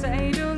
ใจดวง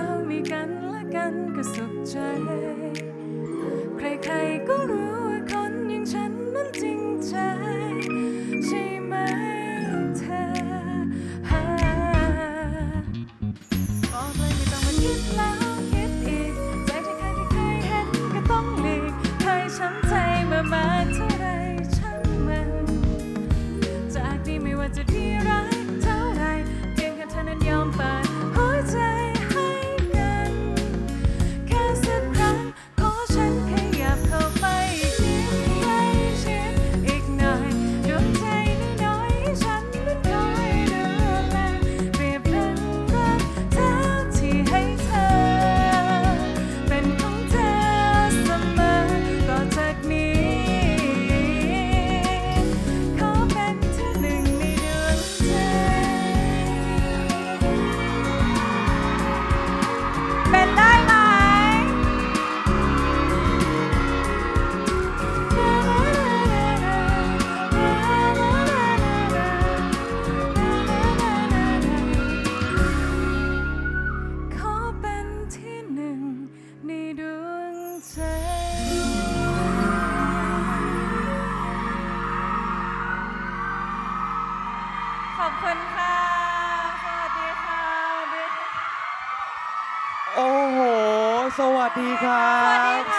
ามีกันและกันก็สุขใจ ใครๆก็รู้ว่าคนอย่างฉันมันจริงใจ ใช่ไหมเธอบอเลยไม่ต้องมาคิดแล้วคิดอีก ใจใครที่เคเห็นก็ต้องหลีกเคยช้ำใจมามาเธอ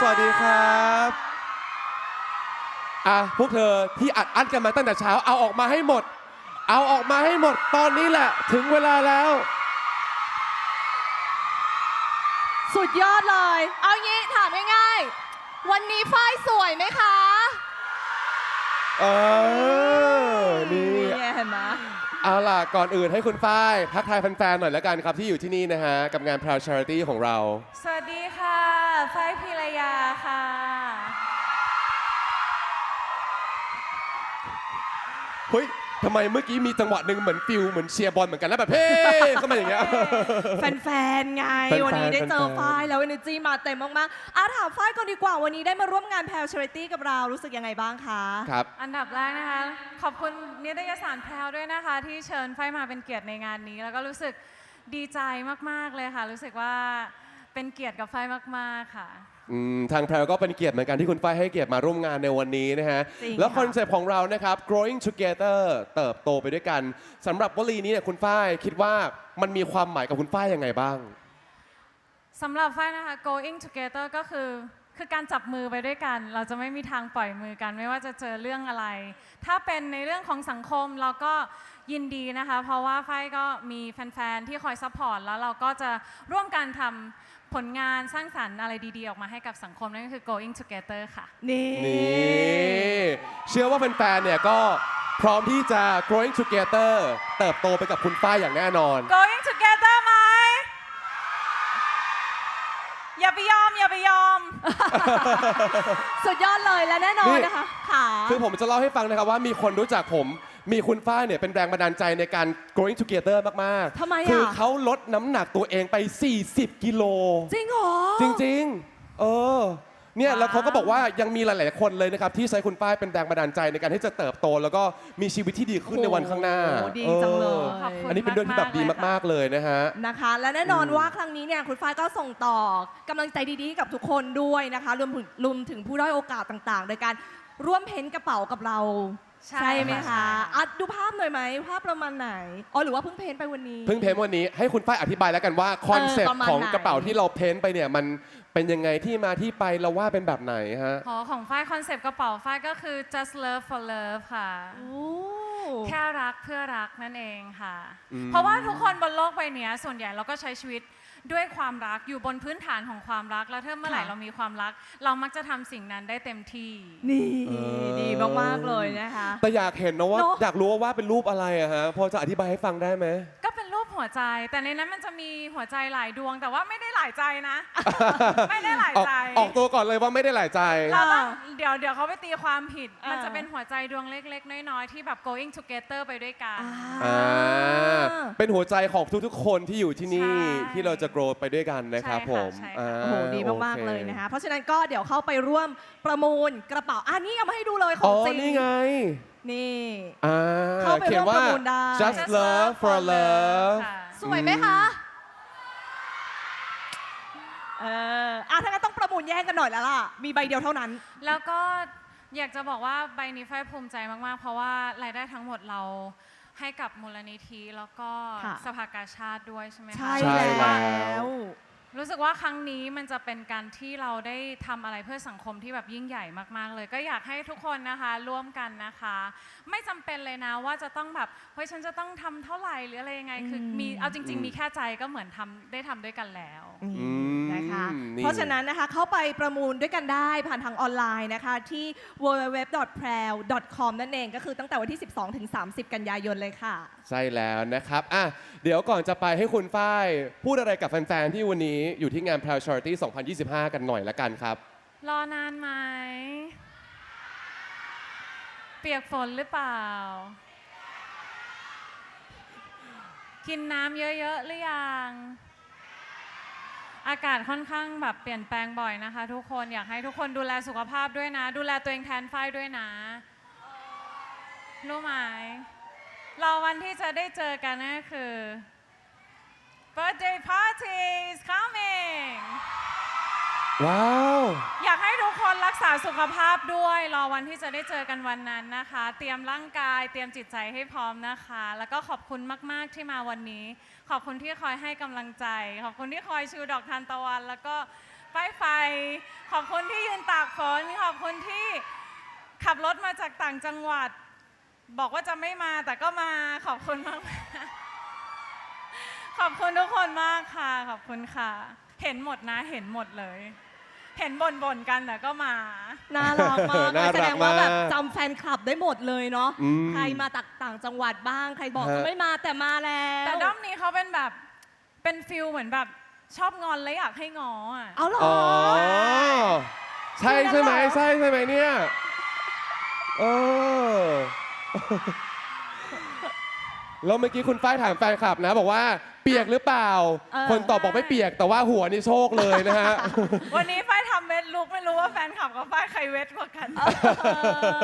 วัสดีค่ะครับอะพวกเธอที่อัดอั้นกันมาตั้งแต่เช้า เอาออกมาให้หมด เอาออกมาให้หมดตอนนี้แหละ ถึงเวลาแล้ว สุดยอดเลย เอางี้ถามง่ายๆ วันนี้ฝ้ายสวยไหมคะ เออนี่เห็นไหม เอาล่ะ ก่อนอื่นให้คุณฝ้ายทักทายแฟนๆหน่อยแล้วกันครับที่อยู่ที่นี่นะฮะ กับงาน Proud Charity ของเรา สวัสดีค่ะฝ้ายพิรยาค่ะ เฮ้ย ทำไมเมื่อกี้มีจังหวะหนึ่งเหมือนฟิลเหมือนเชียร์บอลเหมือนกันแล้วแบบเฮ้เข้ามาอย่างเงี้ย แฟนๆไง แฟนๆวันนี้ได้เจอแฟนๆ ฝ้ายแล้ว energy มาเต็มมากๆอาถามฝ้ายก่อนดีกว่าวันนี้ได้มาร่วมงานแพลช r i t y กับเรารู้สึกยังไงบ้างคะ ครับ อันดับแรกนะคะ ขอบคุณนิตยสารแพรวด้วยนะคะ ที่เชิญฝ้ายมาเป็นเกียรติในงานนี้ แล้วก็รู้สึกดีใจมาก ๆ เลยค่ะ รู้สึกว่า เป็นเกียรติกับฝ้ายมากๆค่ะ อืมทางแพรวก็เป็นเกียรติเหมือนกันที่คุณฝ้ายให้เกียรติมาร่วมงานในวันนี้นะฮะ จริงแล้วค่ะ คอนเซปต์ของเรานะครับ growing together เติบโตไปด้วยกันสำหรับวลีนี้เนี่ยคุณฝ้ายคิดว่ามันมีความหมายกับคุณฝ้ายยังไงบ้าง สำหรับฝ้ายนะคะ going together ก็คือคือการจับมือไปด้วยกัน เราจะไม่มีทางปล่อยมือกัน ไม่ว่าจะเจอเรื่องอะไร ถ้าเป็นในเรื่องของสังคมเราก็ยินดีนะคะ เพราะว่าฝ้ายก็มีแฟนๆ ที่คอยซัพพอร์ตแล้วเราก็จะร่วมกันทำ ผลงานสร้างสรรค์อะไรดีๆ ออกมาให้กับสังคมนั่นก็คือ going together ค่ะ นี่นี่เชื่อว่าแฟนๆเนี่ยก็พร้อมที่จะ growing together เติบโตไปกับคุณฝ้ายอย่างแน่นอน going together ไหมอย่าไปยอม อย่าไปยอม สุดยอดเลยและแน่นอนนี่ นะคะค่ะ คือผมจะเล่าให้ฟังนะครับว่ามีคนรู้จักผม มีคุณฝ้ายเนี่ยเป็นแรงบันดาลใจในการ growing together มากๆทำไมอะ คือเขาลดน้ำหนักตัวเองไป 40 กิโล จริงเหรอ จริงๆ เออ เนี่ยแล้วเขาก็บอกว่ายังมีหลาย ๆ คนเลยนะครับ ที่ใช้คุณป้ายเป็นแรงบันดาลใจในการที่จะเติบโต แล้วก็มีชีวิตที่ดีขึ้นในวันข้างหน้าโอ้โหดีจังเลยออขอบคุณอันนี้เป็นเรื่องที่แบบดีมากๆเลยค่ะมากๆเลยนะฮะ นะคะ และแน่นอนว่าครั้งนี้เนี่ยคุณฝ้ายก็ส่งต่อกำลังใจดีๆให้กับทุกคนด้วยนะคะรวมถึงรวมถึงผู้ด้อยโอกาสต่างๆ โดยการร่วมเพ้นท์กระเป๋ากับเรา ใช่ไหมค่ะคะอะดูภาพหน่อยไหมภาพประมาณไหนอ๋อหรือว่าเพิ่งเพ้นท์ไปวันนี้ เพิ่งเพ้นท์วันนี้ให้คุณป้ายอธิบายแล้วกันว่าคอนเซ็ปประต์มาณของไหนกระเป๋าที่เราเพ้นท์ไปเนี่ยมันเป็นยังไงที่มาที่ไปเราว่าเป็นแบบไหนฮะ ขอของฝ้ายคอนเซปต์กระเป๋าฝ้ายก็คือ just love for love ค่ะโอ้ แค่รักเพื่อรักนั่นเองค่ะอืมเพราะว่าทุกคนบนโลกใบเนี้ยส่วนใหญ่เราก็ใช้ชีวิตด้วยความรักอยู่บนพื้นฐานของความรัก แล้วถ้าเมื่อไหร่เรามีความรัก เรามักจะทำสิ่งนั้นได้เต็มที่ นี่เออดีมากๆเลยนะคะ แต่อยากเห็นนะว่าเนอะอยากรู้ว่าว่าเป็นรูปอะไรอะฮะพอจะอธิบายให้ฟังได้ไหมก็เป็นรูป หัวใจ แต่ในนั้นมันจะมีหัวใจหลายดวง แต่ว่าไม่ได้หลายใจนะ ไม่ได้หลายออกใจออกตัวก่อนเลยว่าไม่ได้หลายใจ เราต้องเดี๋ยวเดี๋ยวเขาไปตีความผิดอ่ามัมันจะเป็นหัวใจดวงเล็ก ๆ น้อยๆที่แบบ going together ไปด้วยกัน อ่า เป็นหัวใจของทุกๆ คนที่อยู่ที่นี่ใช่ที่เราจะ grow ไปด้วยกันนะครับใช่ค่ะผมใช่ค่ะอ่าโอ้โหดีมากโอๆคเลยนะคะ เพราะฉะนั้นก็เดี๋ยวเข้าไปร่วมประมูลกระเป๋าอันนี้เอามาให้ดูเลยขออ๋งอจริงนี่ไง นี่ อ่าเข้าไปเขียนว่าร่วมประมูลได้ just love for love ค่ะสวยไหมคะเอออะถ้างั้นต้องประมูลแย่งกันหน่อยแล้วล่ะ มีใบเดียวเท่านั้น แล้วก็อยากจะบอกว่าใบนี้ฝ้ายภูมิใจมาก ๆ เพราะว่ารายได้ทั้งหมดเราให้กับมูลนิธิแล้วก็ค่ะ สภากาชาติด้วยใช่ไหมคะใช่ใช่แล้แล้ว ว รู้สึกว่าครั้งนี้มันจะเป็นการที่เราได้ทำอะไรเพื่อสังคมที่แบบยิ่งใหญ่มากๆ เลย ก็อยากให้ทุกคนนะคะร่วมกันนะคะ ไม่จำเป็นเลยนะว่าจะต้องแบบเฮ้ยฉันจะต้องทำเท่าไหร่หรืออะไรยังไงคือมีเอาจริง ๆ มีแค่ใจก็เหมือนทำได้ทำด้วยกันแล้ว อื นะคะนี่เพราะฉะนั้นนะคะเข้าไปประมูลด้วยกันได้ผ่านทางออนไลน์นะคะ ที่ www.prail.com นั่นเองก็คือตั้งแต่วันที่ 12 ถึง 30 กันยายนเลยค่ะ ใช่แล้วนะครับอะเดี๋ยวก่อนจะไปให้คุณฝ้ายพูดอะไรกับแฟนๆที่วันนี้อยู่ที่งาน Proud Charity 2025 กันหน่อยละกันครับ รอนานไหม เปียกฝนหรือเปล่า กินน้ำเยอะๆหรือยัง อากาศค่อนข้างแบบเปลี่ยนแปลงบ่อยนะคะ ทุกคนอยากให้ทุกคนดูแลสุขภาพด้วยนะ ดูแลตัวเองแทนฝ้ายด้วยนะรู้ไหมเราวันที่จะได้เจอกันนั่นก็คือ birthday party is coming ว้าว อยากให้ทุกคนรักษาสุขภาพด้วย รอวันที่จะได้เจอกันวันนั้นนะคะ เตรียมร่างกายเตรียมจิตใจให้พร้อมนะคะ แล้วก็ขอบคุณมาก ๆ ที่มาวันนี้ ขอบคุณที่คอยให้กำลังใจ ขอบคุณที่คอยชูดอกทานตะวัน แล้วก็ป้ายไฟ ขอบคุณที่ยืนตากฝนขอบคุณที่ขับรถมาจากต่างจังหวัด บอกว่าจะไม่มาแต่ก็มาขอบคุณมากๆขอบคุณทุกคนมากค่ะ ขอบคุณค่ะ เห็นหมดนะเห็นหมดเลย เห็นบ่นบ่นๆกันแต่ก็มา น่ารักมากเลน่ายรักแสดงว่าแบบมากจำแฟนคลับได้หมดเลยเนาะ อืมใครมาจากต่างจังหวัดบ้าง ใครบอกฮะ ไม่มาแต่มาแล้ว แต่ด้อมนี้เขาเป็นแบบเป็นฟิลเหมือนแบบชอบงอนแล้วอยากให้งออะ เอาเหรออ๋อ ใช่ใช่ไหมคือนั่นเหรอใช่ใช่ไหมเนี่ยเออแล้วเมื่อกี้คุณฝ้ายถามแฟนคลับนะ บอกว่าเปียกหรือเปล่า เออ คนตอบบอกไม่เปียกแต่ว่าหัวนี่โชคเลยนะฮะ วันนี้ฝ้าย ทำเวทลุกไม่รู้ว่าแฟนคลับกับฝ้ายใครเวทกว่ากันเอ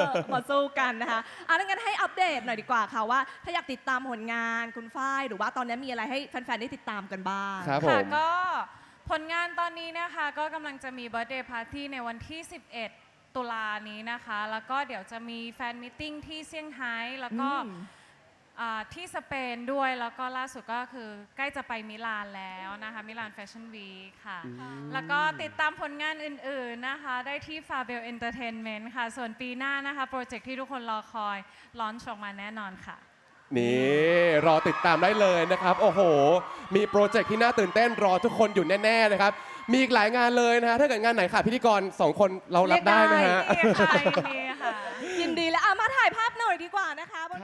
อมาสู้กันนะคะเอาดังนั้นให้อัปเดตหน่อยดีกว่าค่ะว่า ถ้าอยากติดตามผลงานคุณฝ้ายหรือว่าตอนนี้มีอะไรให้แฟนๆได้ติดตามกันบ้าง ครับผค่ะม ก็ผลงานตอนนี้นะคะก็กำลังจะมีเบ r ร์ d เดย์พาร์ตี้ในวันที่ 11 ตุลานี้นะคะ แล้วก็เดี๋ยวจะมีแฟนมิทติ้งที่เซี่ยงไฮ้แล้วก็อืม ที่สเปนด้วยแล้วก็ล่าสุดก็คือใกล้จะไปมิลานแล้วนะคะมิลานแฟชั่นวีคค่ะ แล้วก็ติดตามผลงานอื่นๆนะคะ ได้ที่ Fabel Entertainment ค่ะ ส่วนปีหน้านะคะ โปรเจกต์ที่ทุกคนรอคอยลอนช์ออกมาแน่นอนค่ะ นี่ รอติดตามได้เลยนะครับ โอ้โห มีโปรเจกต์ที่น่าตื่นเต้นรอทุกคนอยู่แน่ ๆ นะครับ มีอีกหลายงานเลยนะฮะถ้าเกิดงานไหนขาดพิธีกรสองคนเรารับได้นะฮะนี่ค่ะยินดีค่ะยินดีแล้วเอามาถ่ายภาพหน่อยดีกว่านะคะบน